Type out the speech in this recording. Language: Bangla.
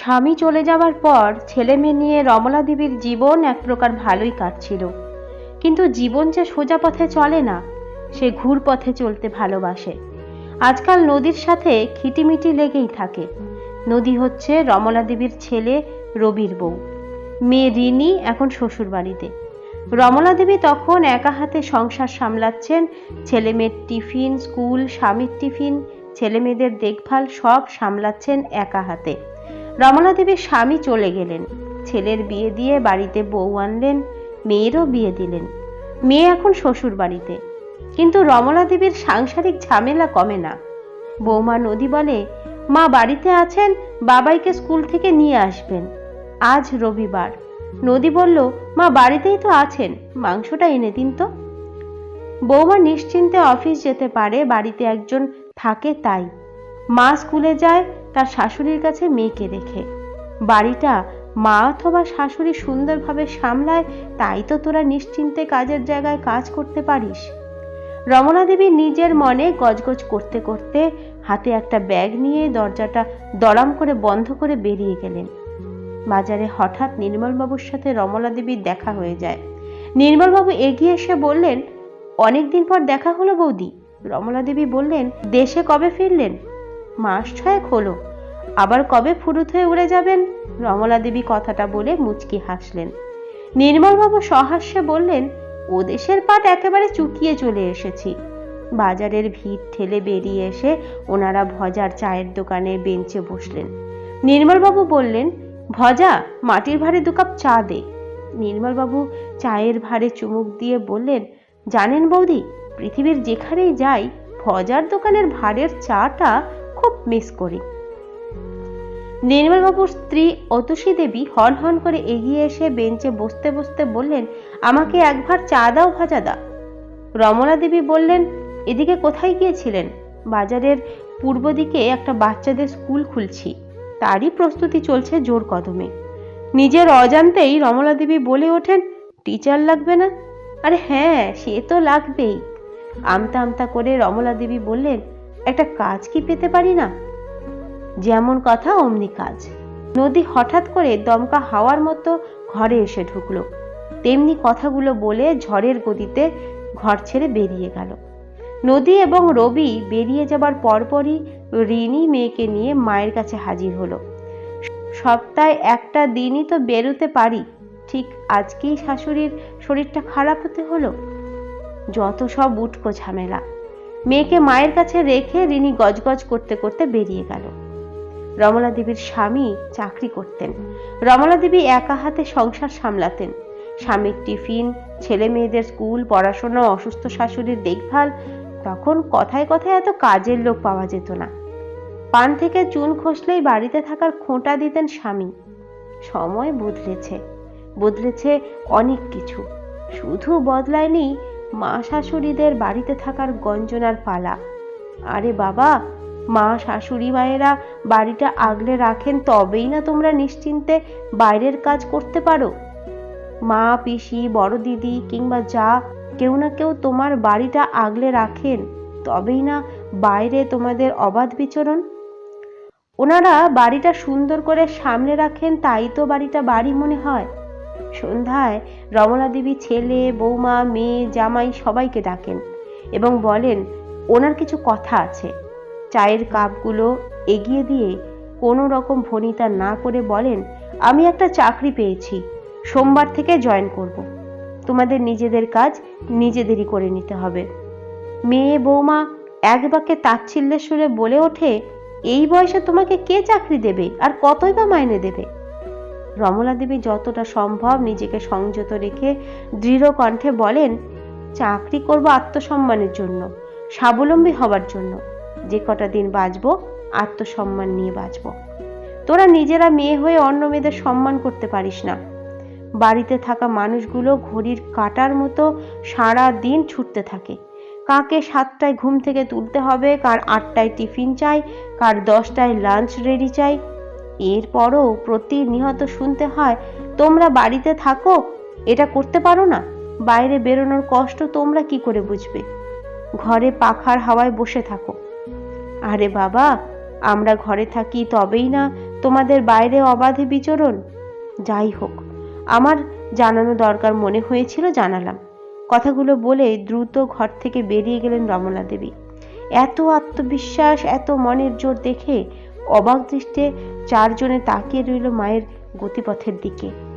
স্বামী চলে যাওয়ার পর ছেলে মেয়ে নিয়ে রমলা দেবীর জীবন এক প্রকার ভালোই কাটছিল। কিন্তু জীবন যে সোজা পথে চলে না, সে ঘুর পথে চলতে ভালোবাসে। আজকাল নদীর সাথে খিটিমিটি লেগেই থাকে। নদী হচ্ছে রমলা দেবীর ছেলে রবির বউ। মেয়ে রিনি এখন শ্বশুর বাড়িতে রমলা দেবী তখন একা হাতে সংসার সামলাচ্ছেন। ছেলে মেয়ের টিফিন, স্কুল, স্বামীর টিফিন ছেলে মেয়েদের দেখভাল সব সামলাচ্ছেন একা হাতে। রমলা দেবীর স্বামী চলে গেলেন। ছেলের বিয়ে দিয়ে বাড়িতে বউ আনলেন, মেয়েরও বিয়ে দিলেন। মেয়ে এখন শ্বশুর বাড়িতে। কিন্তু রমলা দেবীর সাংসারিক ঝামেলা কমে না। বৌমা নদী বলে, মা বাড়িতে আছেন, বাবাইকে স্কুল থেকে নিয়ে আসবেন। আজ রবিবার। নদী বলল, মা বাড়িতেই তো আছেন, মাংসটা এনে দিন তো। বৌমা নিশ্চিন্তে অফিস যেতে পারে, বাড়িতে একজন থাকে তাই। মা স্কুলে যায় তার শাশুড়ির কাছে মেয়েকে রেখে বাড়িটা মা অথবা শাশুড়ি সুন্দরভাবে সামলায়, তাই তো তোরা নিশ্চিন্তে কাজের জায়গায় কাজ করতে পারিস। রমনা দেবী নিজের মনে গজগজ করতে করতে হাতে একটা ব্যাগ নিয়ে দরজাটা দড়াম করে বন্ধ করে বেরিয়ে গেলেন। বাজারে হঠাৎ নির্মলবাবুর সাথে রমলা দেবীর দেখা হয়ে যায়। নির্মলবাবু এগিয়ে এসে বললেন, অনেকদিন পর দেখা হলো বৌদি। রমলা দেবী বললেন, দেশে কবে ফিরলেন? মাস ছয়েক হলো। আবার কবে ফুরুত হয়ে উড়ে যাবেন? রমলা দেবী কথাটা বলে মুচকি হাসলেন। নির্মলবাবু সহাস্যে বললেন, ও দেশের পাট একেবারে চুকিয়ে চলে এসেছি। বাজারের ভিড় ঠেলে বেরিয়ে এসে ওনারা ভজার চায়ের দোকানে বেঞ্চে বসলেন। নির্মলবাবু বললেন, ভজা, মাটির ভারে দু কাপ চা দে। নির্মলবাবু চায়ের ভারে চুমুক দিয়ে বললেন, জানেন বৌদি, পৃথিবীর যেখানেই যাই, ভজার দোকানের ভারের চাটা খুব মিস করি। নির্মলবাবুর স্ত্রী অতসী দেবী হন হন করে এগিয়ে এসে বেঞ্চে বসতে বসতে বললেন, আমাকে একবার চা দাও ভাজাদা রমলা দেবী বললেন, এদিকে কোথায় গিয়েছিলেন? বাজারের পূর্ব দিকে একটা বাচ্চাদের স্কুল খুলছি। তারই প্রস্তুতি চলছে জোর কদমে। নিজের অজান্তেই রমলা দেবী বলে ওঠেন, টিচার লাগবে না? আরে হ্যাঁ সে তো লাগবেই। আমতা আমতা করে রমলা দেবী বললেন একটা কাজ কি পেতে পারি না? যেমন কথা, অমনি কাজ। নদী হঠাৎ করে দমকা হাওয়ার মতো ঘরে এসে ঢুকলো। তেমনি কথাগুলো বলে ঝড়ের গতিতে ঘর ছেড়ে বেরিয়ে গেল। নদী এবং রবি বেরিয়ে যাবার পরপরই রিনি মেয়েকে নিয়ে মায়ের কাছে হাজির হলো। সপ্তাহে একটা দিনই তো বেরোতে পারি। ঠিক আজকেই শাশুড়ির শরীরটা খারাপ হতে হলো? যত সব উটকো ঝামেলা। মেয়েকে মায়ের কাছে রেখে রিনি গজগজ করতে করতে বেরিয়ে গেল। রমলা দেবীর স্বামী চাকরি করতেন। রমলা দেবী একা হাতে সংসার সামলাতেন। স্বামীর টিফিন, ছেলে মেয়েদের স্কুল, পড়াশোনা, অসুস্থ শাশুড়ির দেখভাল, তখন কথায় কথায় এত কাজের লোক পাওয়া যেত না। পান থেকে চুন খসলেই বাড়িতে থাকার খোঁটা দিতেন স্বামী। সময় বদলেছে। বদলেছে অনেক কিছু। শুধু বদলায়নি মা শাশুড়িদের বাড়িতে থাকার গঞ্জনার পালা। আরে বাবা মা শাশুড়ি মায়েরা বাড়িটা আগলে রাখেন তবেই না তোমরা নিশ্চিন্তে বাইরের কাজ করতে পারো। মা, পিসি, বড় দিদি কিংবা যা কেউ না কেউ তোমার বাড়িটা আগলে রাখেন, তবেই না বাইরে তোমাদের অবাধ বিচরণ। ওনারা বাড়িটা সুন্দর করে সামনে রাখেন, তাই তো বাড়িটা বাড়ি মনে হয়। সন্ধ্যায় রমলা দেবী ছেলে, বৌমা, মেয়ে, জামাই সবাইকে ডাকেন এবং বলেন, ওনার কিছু কথা আছে। চায়ের কাপগুলো এগিয়ে দিয়ে কোনো রকম ভনিতা না করে বলেন, আমি একটা চাকরি পেয়েছি, সোমবার থেকে জয়েন করব। তোমাদের নিজেদের কাজ নিজেদেরই করে নিতে হবে। মেয়ে, বৌমা এক বাক্যে তাচ্ছিল্যের সুরে বলে ওঠে, এই বয়সে তোমাকে কে চাকরি দেবে? আর কতই বা মাইনে দেবে? রমলা দেবী যতটা সম্ভব নিজেকে সংযত রেখে দৃঢ় কণ্ঠে বলেন, চাকরি করব আত্মসম্মানের জন্য, স্বাবলম্বী হবার জন্য। যে কটা দিন বাঁচব, আত্মসম্মান নিয়ে বাঁচব। তোরা নিজেরা মেয়ে হয়ে অন্য মেয়েদের সম্মান করতে পারিস না। বাড়িতে থাকা মানুষগুলো ঘড়ির কাটার মতো সারা দিন ছুটতে থাকে। কাকে সাতটায় ঘুম থেকে তুলতে হবে, কার আটটায় টিফিন চাই, কার দশটায় লাঞ্চ রেডি চাই এরপরও প্রতিনিয়ত শুনতে হয়, তোমরা বাড়িতে থাকো, এটা করতে পারো না। বাইরে বেরোনোর কষ্ট তোমরা কি করে বুঝবে? ঘরে পাখার হাওয়ায় বসে থাকো। আরে বাবা, আমরা ঘরে থাকি তবেই না তোমাদের বাইরে অবাধে বিচরণ? যাই হোক, আমার জানানো দরকার মনে হয়েছিল জানালাম। কথাগুলো বলে দ্রুত ঘর থেকে বেরিয়ে গেলেন রমলা দেবী। এত আত্মবিশ্বাস, এত মনের জোর দেখে অবাক দৃষ্টে চারজনে তাকিয়ে রইল মায়ের গতিপথের দিকে।